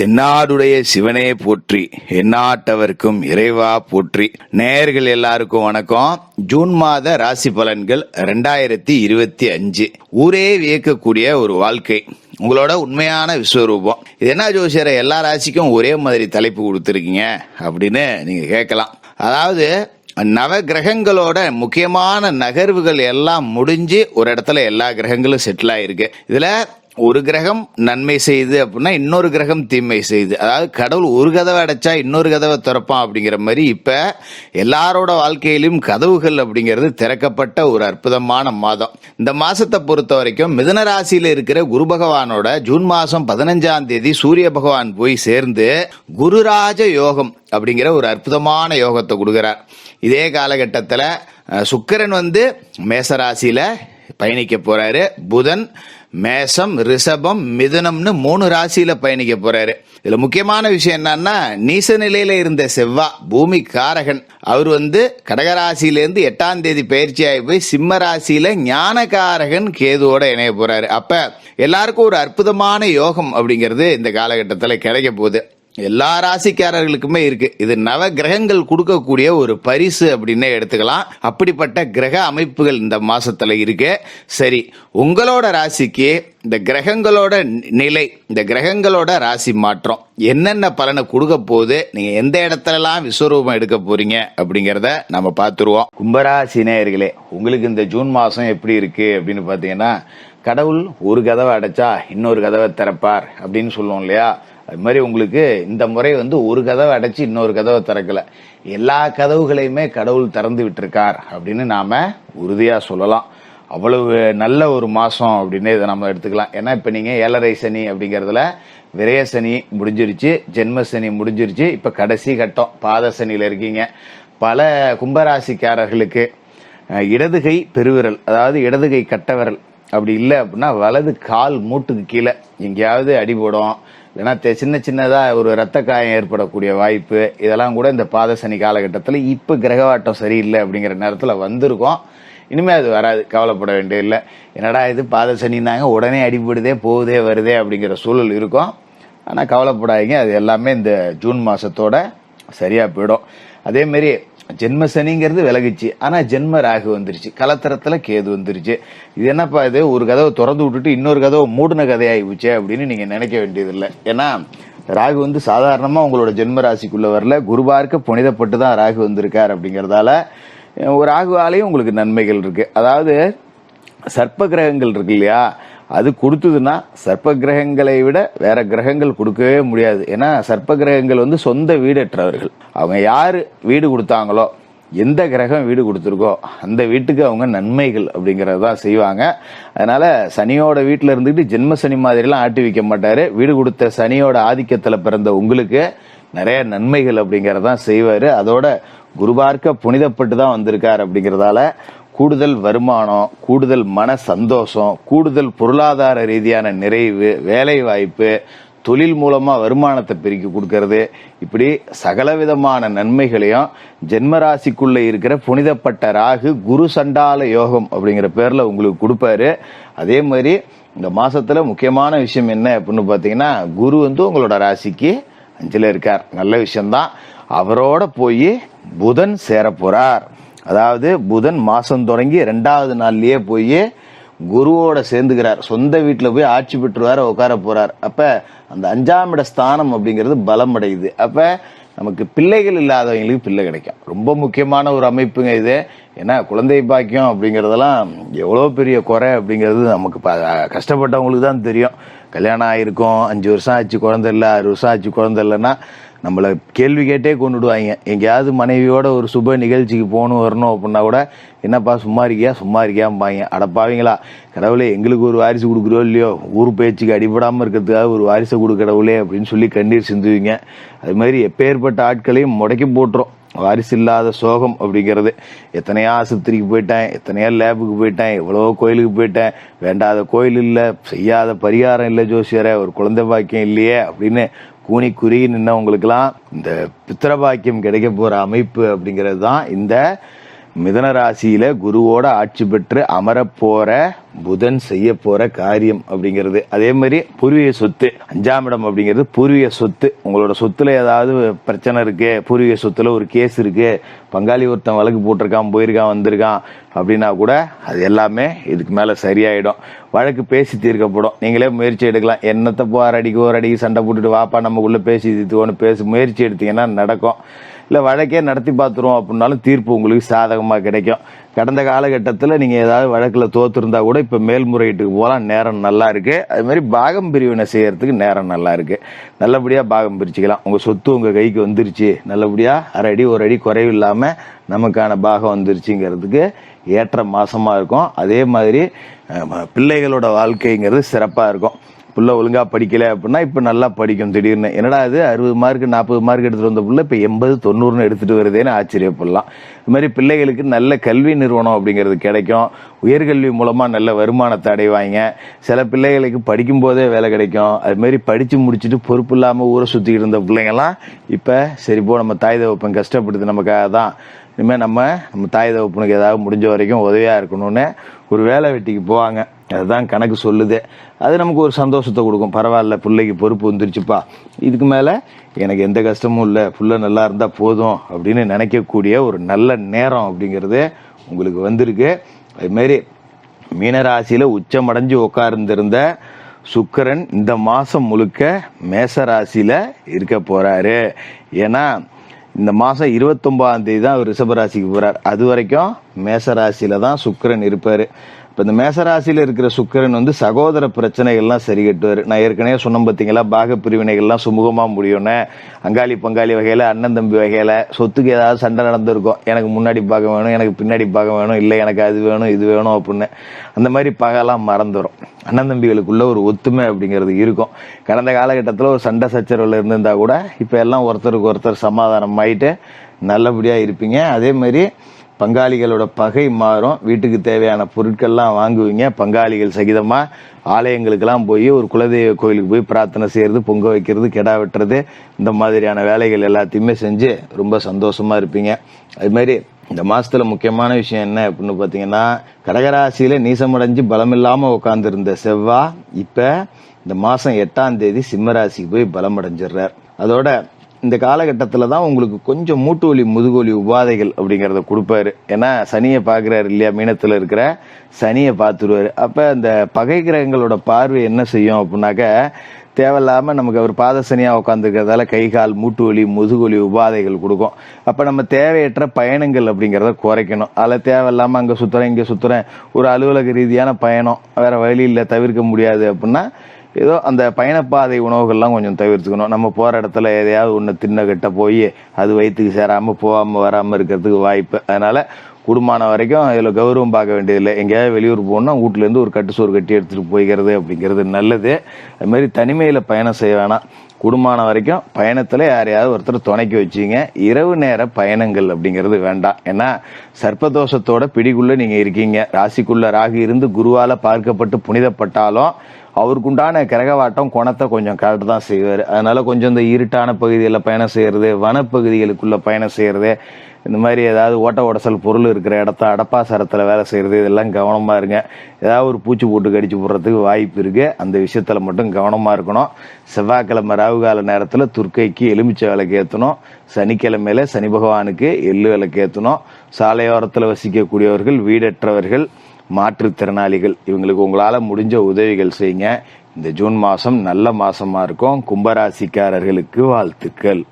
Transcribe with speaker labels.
Speaker 1: தென்னாடுடைய சிவனே போற்றி எந்நாட்டவர்க்கும் இறைவா போற்றி. நேயர்கள் எல்லாருக்கும் வணக்கம். ஜூன் மாத ராசி பலன்கள் ரெண்டாயிரத்தி இருபத்தி அஞ்சு. ஊரே வியக்கக்கூடிய ஒரு வாழ்க்கை. உங்களோட உண்மையான விஸ்வரூபம். இது என்ன ஜோசியரை எல்லா ராசிக்கும் ஒரே மாதிரி தலைப்பு கொடுத்துருக்கீங்க அப்படின்னு நீங்க கேட்கலாம். அதாவது நவ கிரகங்களோட முக்கியமான நகர்வுகள் எல்லாம் முடிஞ்சு ஒரு இடத்துல எல்லா கிரகங்களும் செட்டில் ஆயிருக்கு. இதுல ஒரு கிரகம் நன்மை செய்யுது அப்படின்னா இன்னொரு கிரகம் தீமை செய்யுது அதாவது கடவுள் ஒரு கதவை அடைச்சா இன்னொரு கதவை திறப்பான் அப்படிங்கிற மாதிரி இப்போ எல்லாரோட வாழ்க்கையிலும் கதவுகள் அப்படிங்கிறது திறக்கப்பட்ட ஒரு அற்புதமான மாதம். இந்த மாதத்தை பொறுத்த வரைக்கும் மிதன ராசியில் இருக்கிற குரு பகவானோட ஜூன் மாதம் பதினஞ்சாம் தேதி சூரிய பகவான் போய் சேர்ந்து குருராஜ யோகம் அப்படிங்கிற ஒரு அற்புதமான யோகத்தை கொடுக்குறார். இதே காலகட்டத்தில் சுக்கிரன் வந்து மேசராசியில் பயணிக்க போகிறாரு புதன் மேசம் ரிஷபம் மிதுனம்னு மூணு ராசியில பயணிக்க போறாரு. இதுல முக்கியமான விஷயம் என்னன்னா நீச நிலையில இருந்த செவ்வா பூமி காரகன். அவர் வந்து கடகராசியிலேருந்து எட்டாம் தேதி பயிற்சி ஆகி போய் சிம்ம ராசியில ஞானகாரகன் கேதுவோட இணைய போறாரு. அப்ப எல்லாருக்கும் ஒரு அற்புதமான யோகம் அப்படிங்கிறது இந்த காலகட்டத்தில் கிடைக்க போகுது. எல்லா ராசிக்காரர்களுக்குமே இருக்கு. இது நவ கிரகங்கள் கொடுக்கக்கூடிய ஒரு பரிசு அப்படின்னே எடுத்துக்கலாம். அப்படிப்பட்ட கிரக அமைப்புகள் இந்த மாசத்துல இருக்கு. சரி உங்களோட ராசிக்கு இந்த கிரகங்களோட நிலை இந்த கிரகங்களோட ராசி மாற்றம் என்னென்ன பலனை கொடுக்க போகுது நீங்க எந்த இடத்துலலாம் விஸ்வரூபம் எடுக்க போறீங்க அப்படிங்கிறத நம்ம பார்த்துருவோம். கும்பராசி நேயர்களே உங்களுக்கு இந்த ஜூன் மாசம் எப்படி இருக்கு அப்படின்னு பாத்தீங்கன்னா கடவுள் ஒரு கதவை அடைச்சா இன்னொரு கதவை திறப்பார் அப்படின்னு சொல்லுவோம் இல்லையா? அது மாதிரி உங்களுக்கு இந்த முறை வந்து ஒரு கதவை அடைச்சி இன்னொரு கதவை திறக்கல. எல்லா கதவுகளையுமே கடவுள் திறந்து விட்டிருக்கார் அப்படின்னு நாம உறுதியா சொல்லலாம். அவ்வளவு நல்ல ஒரு மாதம் அப்படின்னு இதை நம்ம எடுத்துக்கலாம். ஏன்னா இப்போ நீங்கள் ஏழரை சனி அப்படிங்கிறதுல விரய சனி முடிஞ்சிருச்சு ஜென்ம சனி முடிஞ்சிருச்சு. இப்போ கடைசி கட்டம் பாத சனியில் இருக்கீங்க. பல கும்பராசிக்காரர்களுக்கு இடதுகை பெருவிரல் அதாவது இடதுகை கட்டவிரல் அப்படி இல்லை அப்படின்னா வலது கால் மூட்டுக்கு கீழே எங்கேயாவது அடிபடும் ஏன்னா சின்ன சின்னதாக ஒரு ரத்த காயம் ஏற்படக்கூடிய வாய்ப்பு இதெல்லாம் கூட இந்த பாத சனி காலகட்டத்தில் இப்போ கிரகவாட்டம் சரியில்லை அப்படிங்கிற நேரத்தில் வந்திருக்கோம். இனிமேல் அது வராது கவலைப்பட வேண்டியதில்லை. என்னடா இது பாத சனினாங்க உடனே அடிபடுதே போகுதே வருதே அப்படிங்கிற சூழல் இருக்கும். ஆனால் கவலைப்படாதீங்க அது எல்லாமே இந்த ஜூன் மாதத்தோட சரியாக போயிடும். அதேமாரி ஜென்ம சனிங்கிறது விலகுச்சு. ஆனா ஜென்ம ராகு வந்துருச்சு. கலத்தரத்துல கேது வந்துருச்சு. இது என்னப்பா இது? ஒரு கதவை திறந்து விட்டுட்டு இன்னொரு கதவை மூடின கதையாகி போச்சு அப்படின்னு நீங்க நினைக்க வேண்டியதில்லை. ஏன்னா ராகு வந்து சாதாரணமா உங்களோட ஜென்ம ராசிக்குள்ள வரல. குருபார்க்க புனிதப்பட்டு தான் ராகு வந்திருக்கார் அப்படிங்கிறதால ராகுவாலேயும் ஒரு உங்களுக்கு நன்மைகள் இருக்கு. அதாவது சர்ப்ப கிரகங்கள் இருக்கு இல்லையா? அது கொடுத்ததுன்னா சர்ப்ப கிரகங்களை விட வேற கிரகங்கள் கொடுக்கவே முடியாது. ஏன்னா சர்ப்ப கிரகங்கள் வந்து சொந்த வீடற்றவர்கள். அவங்க யார் வீடு கொடுத்தாங்களோ எந்த கிரகம் வீடு கொடுத்துருக்கோ அந்த வீட்டுக்கு அவங்க நன்மைகள் அப்படிங்கிறது தான் செய்வாங்க. அதனால சனியோட வீட்டில் இருந்துக்கிட்டு ஜென்ம சனி மாதிரிலாம் ஆட்டி வைக்க மாட்டாரு. வீடு கொடுத்த சனியோட ஆதிக்கத்தில் பிறந்த உங்களுக்கு நிறைய நன்மைகள் அப்படிங்கிறதான் செய்வார். அதோட குருபார்க்க புனிதப்பட்டு தான் வந்திருக்கார் அப்படிங்கிறதால கூடுதல் வருமானம் கூடுதல் மன சந்தோஷம் கூடுதல் பொருளாதார ரீதியான நிறைவு வேலை வாய்ப்பு தொழில் மூலமாக வருமானத்தை பெருக்கி கொடுக்கறது. இப்படி சகல விதமான நன்மைகளையும் ஜென்மராசிக்குள்ளே இருக்கிற புனிதப்பட்ட ராகு குரு சண்டால யோகம் அப்படிங்கிற பேரில் உங்களுக்கு கொடுப்பாரு. அதே மாதிரி இந்த மாதத்தில் முக்கியமான விஷயம் என்ன அப்படின்னு பார்த்தீங்கன்னா குரு வந்து உங்களோட ராசிக்கு அஞ்சில் இருக்கார். நல்ல விஷயம்தான் அவரோட போய் புதன் சேர போகிறார் அதாவது புதன் மாசம் தொடங்கி ரெண்டாவது நாள்லயே போய் குருவோட சேர்ந்துக்கிறார். சொந்த வீட்டில் போய் ஆட்சி பெற்றுவார உட்கார போறார். அப்ப அந்த அஞ்சாம் இட ஸ்தானம் அப்படிங்கிறது பலம் அடையுது. அப்ப நமக்கு பிள்ளைகள் இல்லாதவங்களுக்கு பிள்ளை கிடைக்கும். ரொம்ப முக்கியமான ஒரு அமைப்புங்க இது. ஏன்னா குழந்தை பாக்கியம் அப்படிங்கிறதெல்லாம் எவ்வளோ பெரிய குறை அப்படிங்கிறது நமக்கு கஷ்டப்பட்டவங்களுக்கு தான் தெரியும். கல்யாணம் ஆயிருக்கும் அஞ்சு வருஷம் ஆச்சு குழந்தை இல்லை ஆறு வருஷம் ஆச்சு குழந்தை இல்லைன்னா நம்மளை கேள்வி கேட்டே கொண்டுடுவாங்க. எங்கேயாவது மனைவியோட ஒரு சுப நிகழ்ச்சிக்கு போகணும் வரணும் அப்படின்னா கூட என்னப்பா சும்மா இருக்கியா? சும்மா இருக்கியாம்பாங்க. அடப்பாவீங்களா கடவுளே எங்களுக்கு ஒரு வாரிசு கொடுக்குறோ இல்லையோ? ஊர் பேச்சுக்கு அடிபடாமல் இருக்கிறதுக்காக ஒரு வாரிசை கொடு கடவுளே அப்படின்னு சொல்லி கண்ணீர் சிந்துவீங்க. அது மாதிரி எப்பேற்பட்ட ஆட்களையும் முடக்கி போட்டுரும். வாரிசு இல்லாத சோகம் அப்படிங்கிறது. எத்தனையோ ஆஸ்பத்திரிக்கு போயிட்டேன் எத்தனையோ லேபுக்கு போயிட்டேன் எவ்வளவோ கோயிலுக்கு போயிட்டேன். வேண்டாத கோயில் இல்லை செய்யாத பரிகாரம் இல்லை ஜோசியரே ஒரு குழந்தை பாக்கியம் இல்லையே அப்படின்னு கூனி குறுகி நின்னவங்களுக்கெல்லாம் இந்த பித்திரபாக்கியம் கிடைக்க போகிற அமைப்பு அப்படிங்கிறது தான் இந்த மிதன ராசியில குருவோட ஆட்சி பெற்று அமரப்போற புதன் செய்ய போற காரியம் அப்படிங்கிறது. அதே மாதிரி பூர்வீக சொத்து அஞ்சாம் இடம் அப்படிங்கிறது பூர்வீக சொத்து. உங்களோட சொத்துல ஏதாவது பிரச்சனை இருக்கு பூர்வீக சொத்துல ஒரு கேஸ் இருக்கு பங்காளி ஒருத்தன் வழக்கு போட்டிருக்கான் போயிருக்கான் வந்திருக்கான் அப்படின்னா கூட அது எல்லாமே இதுக்கு மேல சரியாயிடும். வழக்கு பேசி தீர்க்கப்படும். நீங்களே முயற்சி எடுக்கலாம். என்னத்தை போற அடிக்கு ஒரு அடிக்கு சண்டை போட்டுட்டு வாப்பா நமக்குள்ள பேசி தீர்த்துவோன்னு பேசி முயற்சி எடுத்தீங்கன்னா நடக்கும். இல்லை வழக்கே நடத்தி பார்த்துருவோம் அப்படின்னாலும் தீர்ப்பு உங்களுக்கு சாதகமாக கிடைக்கும். கடந்த காலகட்டத்தில் நீங்கள் ஏதாவது வழக்கில் தோத்துருந்தா கூட இப்போ மேல்முறையீட்டுக்கு போகலாம் நேரம் நல்லா இருக்குது அது மாதிரி பாகம் பிரிவினை செய்கிறதுக்கு நேரம் நல்லா இருக்குது நல்லபடியாக பாகம் பிரிச்சுக்கலாம். உங்கள் சொத்து உங்கள் கைக்கு வந்துருச்சு. நல்லபடியாக அரை அடி ஒரு அடி குறைவு இல்லாமல் நமக்கான பாகம் வந்துருச்சுங்கிறதுக்கு ஏற்ற மாதமாக இருக்கும். அதே மாதிரி பிள்ளைகளோட வாழ்க்கைங்கிறது சிறப்பாக இருக்கும். புள்ள ஒழுங்கா படிக்கல அப்படின்னா இப்ப நல்லா படிக்கும் திடீர்னு. என்னடா இது? அறுபது மார்க் நாற்பது மார்க் எடுத்துட்டு வந்த புள்ள இப்ப எண்பது தொண்ணூறுன்னு எடுத்துட்டு வருதேன்னு ஆச்சரியப்படலாம். இது மாதிரி பிள்ளைகளுக்கு நல்ல கல்வி நிறுவனம் அப்படிங்கிறது கிடைக்கும். உயர்கல்வி மூலமா நல்ல வருமானத்தை அடைவாங்க. சில பிள்ளைகளுக்கு படிக்கும் போதே வேலை கிடைக்கும். அது மாதிரி படிச்சு முடிச்சுட்டு பொறுப்பு இல்லாம ஊரை சுத்திக்கிட்டு இருந்த பிள்ளைங்கெல்லாம் இப்ப சரி போ நம்ம தாய் தகப்பன் கஷ்டப்படுது நமக்காக தான் இனிமேல் நம்ம நம்ம தாய் தகப்பனுக்கு ஏதாவது முடிஞ்ச வரைக்கும் உதவியாக இருக்கணும்னு ஒரு வேலை வெட்டிக்கு போவாங்க. அதுதான் கணக்கு சொல்லுது. அது நமக்கு ஒரு சந்தோஷத்தை கொடுக்கும். பரவாயில்ல பிள்ளைக்கு பொறுப்பு வந்துருச்சுப்பா. இதுக்கு மேலே எனக்கு எந்த கஷ்டமும் இல்லை. புள்ள நல்லா இருந்தால் போதும் அப்படின்னு நினைக்கக்கூடிய ஒரு நல்ல நேரம் அப்படிங்கிறது உங்களுக்கு வந்திருக்கு. அதுமாரி மீனராசியில் உச்சமடைஞ்சு உட்கார்ந்திருந்த சுக்கிரன் இந்த மாதம் முழுக்க மேச ராசியில் இருக்க போகிறாரு ஏன்னா இந்த மாதம் இருபத்தொம்பதாம் தேதி தான் அவர் ரிஷபராசிக்கு போகிறார் அது வரைக்கும் மேச ராசியில தான் சுக்கரன் இருப்பார். இப்ப இந்த மேசராசியில இருக்கிற சுக்கரன் வந்து சகோதர பிரச்சனைகள்லாம் சரி கட்டுவார் நான் ஏற்கனவே சொன்ன பார்த்தீங்களா பாக பிரிவினைகள்லாம் சுமூகமா முடியும்னே. அங்காளி பங்காளி வகையில அண்ணன் தம்பி வகையில சொத்துக்கு ஏதாவது சண்டை நடந்திருக்கும். எனக்கு முன்னாடி பாகம் வேணும் எனக்கு பின்னாடி பாகம் வேணும் இல்லை எனக்கு அது வேணும் இது வேணும் அப்படின்னு. அந்த மாதிரி பகலாம் மறந்துடும் அண்ணன் தம்பிகளுக்குள்ள ஒரு ஒத்துமை அப்படிங்கிறது இருக்கும். கடந்த காலகட்டத்தில் ஒரு சண்டை சச்சரவில் இருந்திருந்தா கூட இப்போ எல்லாம் ஒருத்தருக்கு ஒருத்தர் சமாதானம் ஆயிட்டு நல்லபடியாக இருப்பீங்க. அதே மாதிரி பங்காளிகளோட பகை மாறும். வீட்டுக்கு தேவையான பொருட்கள்லாம் வாங்குவீங்க. பங்காளிகள் சகிதமாக ஆலயங்களுக்கெல்லாம் போய் ஒரு குலதெய்வ கோயிலுக்கு போய் பிரார்த்தனை செய்கிறது பொங்க வைக்கிறது கெடா வெட்டுறது இந்த மாதிரியான வேலைகள் எல்லாத்தையுமே செஞ்சு ரொம்ப சந்தோஷமாக இருப்பீங்க. அதுமாரி இந்த மாதத்தில் முக்கியமான விஷயம் என்ன அப்படின்னு பார்த்தீங்கன்னா கடகராசியில் நீசமடைஞ்சு பலம் உட்காந்துருந்த செவ்வா இப்போ இந்த மாதம் எட்டாம் தேதி சிம்மராசிக்கு போய் பலம் அடைஞ்சிடுறார் அதோட இந்த காலகட்டத்தில் தான் உங்களுக்கு கொஞ்சம் மூட்டு வலி முதுகொலி உபாதைகள் அப்படிங்கிறத கொடுப்பாரு. ஏன்னா சனியை பார்க்குறாரு இல்லையா மீனத்தில் இருக்கிற சனியை பார்த்துருவாரு. அப்போ இந்த பகை கிரகங்களோட பார்வை என்ன செய்யும் அப்படின்னாக்க தேவையில்லாமல் நமக்கு அவர் பாதசனியாக உட்காந்துருக்கிறதால கை கால் மூட்டு வலி முதுகொலி உபாதைகள் கொடுக்கும். அப்போ நம்ம தேவையற்ற பயணங்கள் அப்படிங்கிறத குறைக்கணும். அதில் தேவையில்லாமல் அங்கே சுற்றுறேன் இங்கே சுற்றுறேன் ஒரு அலுவலக ரீதியான பயணம் வேறு வழி இல்லை தவிர்க்க முடியாது அப்படின்னா ஏதோ அந்த பயணப்பாதை உணவுகள்லாம் கொஞ்சம் தவிர்த்துக்கணும். நம்ம போகிற இடத்துல எதையாவது ஒன்று தின்ன கட்ட போய் அது வயிற்றுக்கு சேராமல் போகாமல் வராமல் இருக்கிறதுக்கு வாய்ப்பு. அதனால் கூடுமான வரைக்கும் இதில் கௌரவம் பார்க்க வேண்டியதில்லை. எங்கேயாவது வெளியூர் போகணும்னா வீட்டிலேருந்து ஒரு கட்டு சோறு கட்டி எடுத்துகிட்டு போய்க்கிறது அப்படிங்கிறது நல்லது. அதுமாரி தனிமையில் பயணம் செய்ய வேணாம். குடும்பமான வரைக்கும் பயணத்தில் யாரையாவது ஒருத்தர் துணைக்கி வச்சீங்க. இரவு நேர பயணங்கள் அப்படிங்கிறது வேண்டாம். ஏன்னா சர்ப்பதோஷத்தோட பிடிக்குள்ளே நீங்கள் இருக்கீங்க. ராசிக்குள்ள ராகு இருந்து குருவால் பார்க்கப்பட்டு புனிதப்பட்டாலும் அவருக்குண்டான கிரகவாட்டம் குணத்தை கொஞ்சம் கரெக்ட் தான் செய்வார். அதனால கொஞ்சம் இந்த இருட்டான பகுதியில் பயணம் செய்யறது வனப்பகுதிகளுக்குள்ள பயணம் செய்கிறது இந்த மாதிரி ஏதாவது ஓட்ட உடசல் பொருள் இருக்கிற இடத்த அடப்பாசரத்தில் வேலை செய்யறது இதெல்லாம் கவனமாக இருங்க. ஏதாவது ஒரு பூச்சி போட்டு கடிச்சு போடுறதுக்கு வாய்ப்பு இருக்கு. அந்த விஷயத்தில் மட்டும் கவனமாக இருக்கணும். செவ்வாய்க்கிழமை ராகுகால நேரத்தில் துர்க்கைக்கு எலுமிச்சை விளக்கு ஏற்றணும் சனிக்கிழமையில சனி பகவானுக்கு எள்ளு விளக்கு ஏற்றணும் சாலையோரத்தில் வசிக்கக்கூடியவர்கள் வீடற்றவர்கள் மாற்றுத்திறனாளிகள் இவங்களுக்கு உங்களால் முடிஞ்ச உதவிகள் செய்யுங்க. இந்த ஜூன் மாதம் நல்ல மாதமாக இருக்கும். கும்பராசிக்காரர்களுக்கு வாழ்த்துக்கள்.